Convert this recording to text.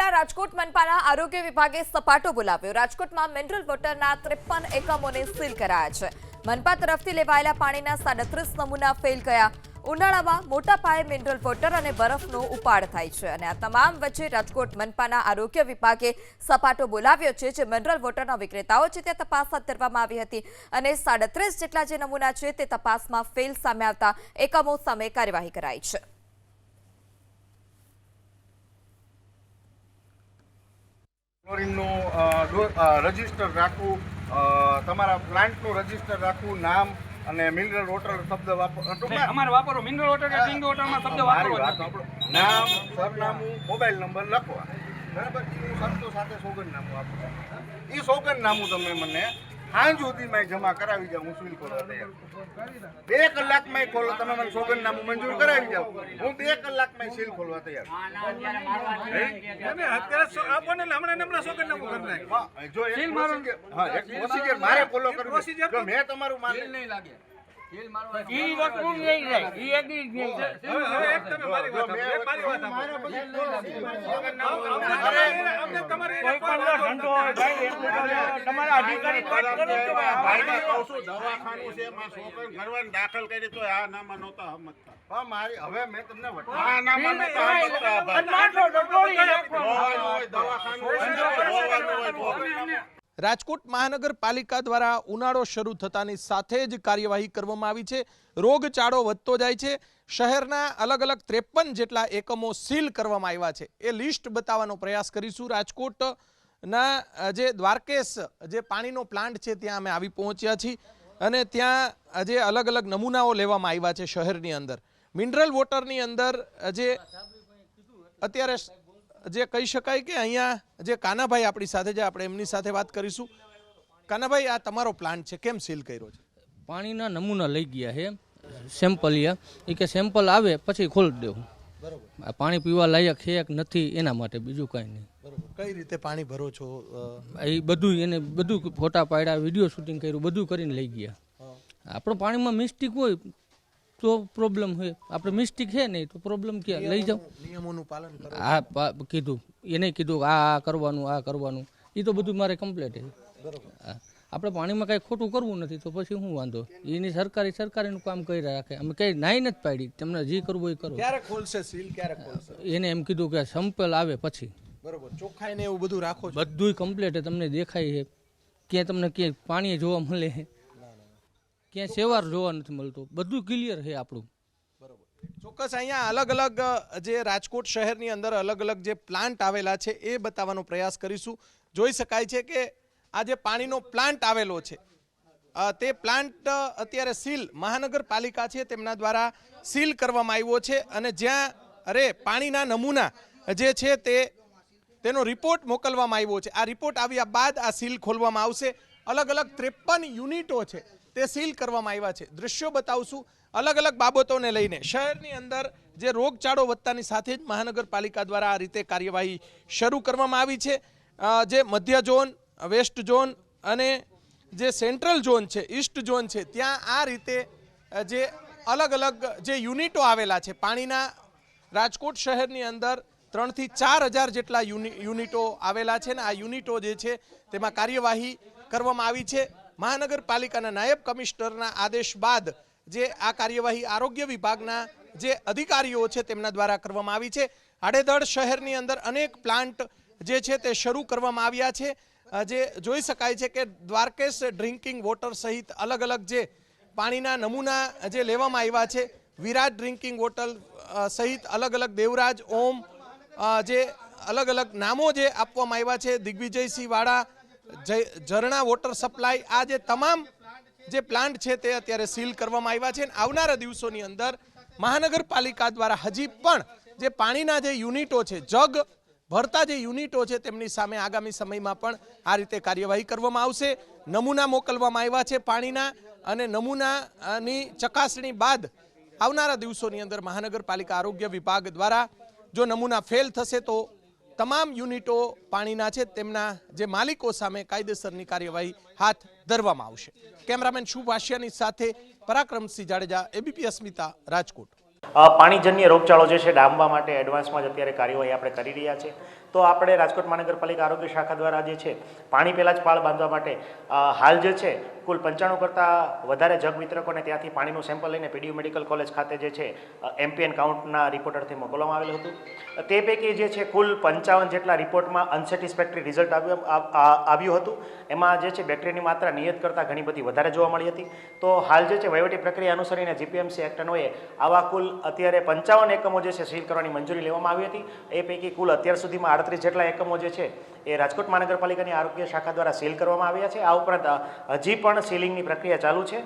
પહેલા રાજકોટ મનપાના આરોગ્ય વિભાગે સપાટો બોલાવ્યો. રાજકોટમાં મિનરલ વોટરના ત્રેપન એકમોને સીલ કરાયા છે. મનપા તરફથી લેવાયેલા પાણીના સાડત્રીસ નમૂના ફેલ ગયા. ઉનાળામાં મોટા પાયે મિનરલ વોટર અને બરફનો ઉપાડ થાય છે અને આ તમામ વચ્ચે રાજકોટ મનપાના આરોગ્ય વિભાગે સપાટો બોલાવ્યો છે, જે મિનરલ વોટરના વિક્રેતાઓ છે તે તપાસ હાથ ધરવામાં આવી હતી અને સાડત્રીસ જેટલા જે નમૂના છે તે તપાસમાં ફેલ સામે આવતા એકમો સામે કાર્યવાહી કરાઈ છે. રજિસ્ટર રાખવું તમારા પ્લાન્ટનું રજિસ્ટર રાખવું નામ અને મિનરલ વોટર શબ્દ વાપરો અમારે વાપરો મિનરલ વોટર કે ડ્રિંક વોટરમાં શબ્દ વાપરો નામ સરનામું મોબાઈલ નંબર લખવા બરાબર? એ શરતો સાથે સોગંદનામું આપો એ સોગંદનામું તમે મને સાંજ સુધીમાં જમા કરાવી જાઉં હું સીલ ખોલવા તૈયાર. બે કલાકમાં ખોલો તમે મને સોગંદનામું મંજૂર કરાવી જાઓ. હું બે કલાકમાં સીલ ખોલવા તૈયાર. મારો. હા, એક procedure મારે ફોલો કરવું મેં તમારું માન ઈ વસ્તુ નહીં રહે ઈ એકલી નહીં હવે હવે એક તમે મારી વાત એક મારી વાત અમને- અમને કોઈ પણ ધંધો હોય ભાઈ તમારા અધિકારી વાત કરો કે ભાઈ. કહું છું, દવાખાનું છે છોકરાને ઘરવાને દાખલ કરી તો આ નામાં નહોતા મારી હવે મેં તમને આ નામાં નહોતા દવાખાનું હોય. રાજકોટ મહાનગરપાલિકા દ્વારા ઉનાળો શરૂ થતાની સાથે જ કાર્યવાહી કરવામાં આવી છે. રોગચાળો વધતો જાય છે. શહેરના અલગ અલગ ત્રેપન જેટલા એકમો સીલ કરવામાં આવ્યા છે. એ લિસ્ટ બતાવવાનો પ્રયાસ કરીશું. રાજકોટના જે દ્વારકેશ, જે પાણીનો પ્લાન્ટ છે, ત્યાં અમે આવી પહોંચ્યા છીએ અને ત્યાં જે અલગ અલગ નમૂનાઓ લેવામાં આવ્યા છે શહેરની અંદર. મિનરલ વોટરની અંદર જે અત્યારે જે કહી શકાય કે અહીંયા જે કાનાભાઈ આપણી સાથે છે આપણે એમની સાથે વાત કરીશું. કાનાભાઈ આ તમારો પ્લાન્ટ છે કેમ સીલ કર્યો છે? પાણીના નમૂના લઈ ગયા છે સેમ્પલ એ કે સેમ્પલ આવે પછી ખોલી દેવું. આ પાણી પીવા લાયક છે કે નથી એના માટે બીજું કાંઈ નહીં. બરોબર. કઈ રીતે પાણી ભરો છો એ બધું એને બધું ફોટા પાડ્યા વીડિયો શૂટિંગ કર્યું બધું કરીને લઈ ગયા. આપણું પાણીમાં મિસ્ટેક હોય તો પ્રોબ્લેમ હોય આપણે મિસ્ટેક છે નહીં તો પ્રોબ્લેમ ક્યાં? લઈ જાઓ. નિયમોનું પાલન હા કીધું. એને કીધું આ કરવાનું આ કરવાનું. એ તો બધું મારે કમ્પ્લેટ છે. હા. આપણે પાણીમાં કાંઈ ખોટું કરવું નથી તો પછી શું વાંધો? એની સરકારી સરકારીનું કામ કરી રાખે અમે કંઈ નાઈ નથી પાડી. તમને જે કરવું એ કરો. ક્યારે ખોલશે સીલ? ક્યારે ખોલશે? એને એમ કીધું કે સંપેલ આવે પછી. બરોબર. ચોખ્ખાઈ ને એવું બધું રાખો બધું કમ્પ્લેટ તમને દેખાય છે. ક્યાંય તમને ક્યાંય પાણી જોવા મળે છે. ક્યાંય સેવાર જોવા નથી મળતું. બધું ક્લિયર છે આપણું. ચોક્કસ અહીંયા અલગ અલગ જે રાજકોટ શહેરની અંદર અલગ અલગ જે પ્લાન્ટ આવેલા છે એ બતાવવાનો પ્રયાસ કરીશું. જોઈ શકાય છે કે આ જે પાણીનો પ્લાન્ટ આવેલો છે તે પ્લાન્ટ અત્યારે સીલ મહાનગરપાલિકા છે, તેમના દ્વારા સીલ કરવામાં આવ્યો છે અને જ્યાં, અરે, પાણીના નમૂના જે છે તે, તેનો રિપોર્ટ મોકલવામાં આવ્યો છે. આ રિપોર્ટ આવ્યા બાદ આ સીલ ખોલવામાં આવશે. અલગ અલગ ત્રેપન યુનિટો છે તે સીલ કરવામાં આવ્યા છે. દૃશ્યો બતાવશું અલગ અલગ બાબતોને લઈને. શહેરની અંદર જે રોગચાળો વધતાની સાથે જ મહાનગરપાલિકા દ્વારા આ રીતે કાર્યવાહી શરૂ કરવામાં આવી છે. જે મધ્ય ઝોન, વેસ્ટ ઝોન અને જે સેન્ટ્રલ ઝોન છે, ઈસ્ટ ઝોન છે, ત્યાં આ રીતે જે અલગ અલગ જે યુનિટો આવેલા છે, પાણીના, રાજકોટ શહેરની અંદર ત્રણથી ચાર હજાર જેટલા યુનિ, યુનિટો આવેલા છે ને આ યુનિટો જે છે તેમાં કાર્યવાહી કરવામાં આવી છે. મહાનગરપાલિકાના નાયબ કમિશનરના આદેશ બાદ જે આ કાર્યવાહી આરોગ્ય વિભાગના જે અધિકારીઓ છે તેમના દ્વારા કરવામાં આવી છે. આડેધડ શહેરની અંદર અનેક પ્લાન્ટ જે છે તે શરૂ કરવામાં આવ્યા છે. જે જોઈ શકાય છે કે દ્વારકેશ ડ્રિંકિંગ વોટર સહિત અલગ અલગ જે પાણીના નમૂના જે લેવામાં આવ્યા છે. વિરાટ ડ્રિંકિંગ વોટર સહિત અલગ અલગ દેવરાજ, ઓમ જે અલગ અલગ નામો જે આપવામાં આવ્યા છે. દિગ્વિજયસિંહ વાળા ઝરણા વોટર સપ્લાય આ જે તમામ જે પ્લાન્ટ છે તે અત્યારે સીલ કરવામાં આવ્યા છે આવનારા દિવસોની અંદર મહાનગરપાલિકા દ્વારા હજી પણ જે પાણીના જે યુનિટો છે, જગ ભરતા જે યુનિટો છે તેમની સામે આગામી સમયમાં પણ આ રીતે કાર્યવાહી કરવામાં આવશે. નમૂના મોકલવામાં આવ્યા છે પાણીના અને નમૂનાની ચકાસણી બાદ આવનારા દિવસોની અંદર મહાનગરપાલિકા આરોગ્ય વિભાગ દ્વારા જો નમૂના ફેલ થશે તો તમામ યુનિટો પાણીના છે, તેમના જે માલિકો સામે કાયદેસરની કાર્યવાહી હાથ ધરવામાં આવશે. કેમેરામેન શુભ આશિયાની સાથે પરાક્રમસિંહ જાડેજા, એબીપી અસ્મિતા, રાજકોટ. પાણીજન્ય રોગચાળો જે છે, ડામવા માટે એડવાન્સમાં જ અત્યારે કાર્યવાહી આપણે કરી રહ્યા છે તો આપણે રાજકોટ મહાનગરપાલિકા આરોગ્ય શાખા દ્વારા જે છે, પાણી પહેલાં જ પાળ બાંધવા માટે હાલ જે છે, કુલ પંચાણું કરતાં વધારે જગ વિતરકોને ત્યાંથી પાણીનું સેમ્પલ લઈને પીડીયુ મેડિકલ કોલેજ ખાતે જે છે એમપીએન કાઉન્ટના રિપોર્ટરથી મોકલવામાં આવેલું હતું. તે પૈકી જે છે, કુલ પંચાવન જેટલા રિપોર્ટમાં અનસેટિસ્ફેક્ટરી રિઝલ્ટ આવ્યું આવ્યું હતું. એમાં જે છે બેક્ટેરિયાની માત્રા નિયત કરતાં ઘણી બધી વધારે જોવા મળી હતી. તો હાલ જે છે, વહીવટી પ્રક્રિયા અનુસરીને જીપીએમસી એક્ટ અન્વયે આવા કુલ અત્યારે પંચાવન એકમો જે છે, સીલ કરવાની મંજૂરી લેવામાં આવી હતી. એ પૈકી કુલ અત્યાર સુધીમાં આડત્રીસ જેટલા એકમો જે છે એ રાજકોટ મહાનગરપાલિકાની આરોગ્ય શાખા દ્વારા સીલ કરવામાં આવ્યા છે. આ ઉપરાંત હજી પણ સીલિંગની પ્રક્રિયા ચાલુ છે.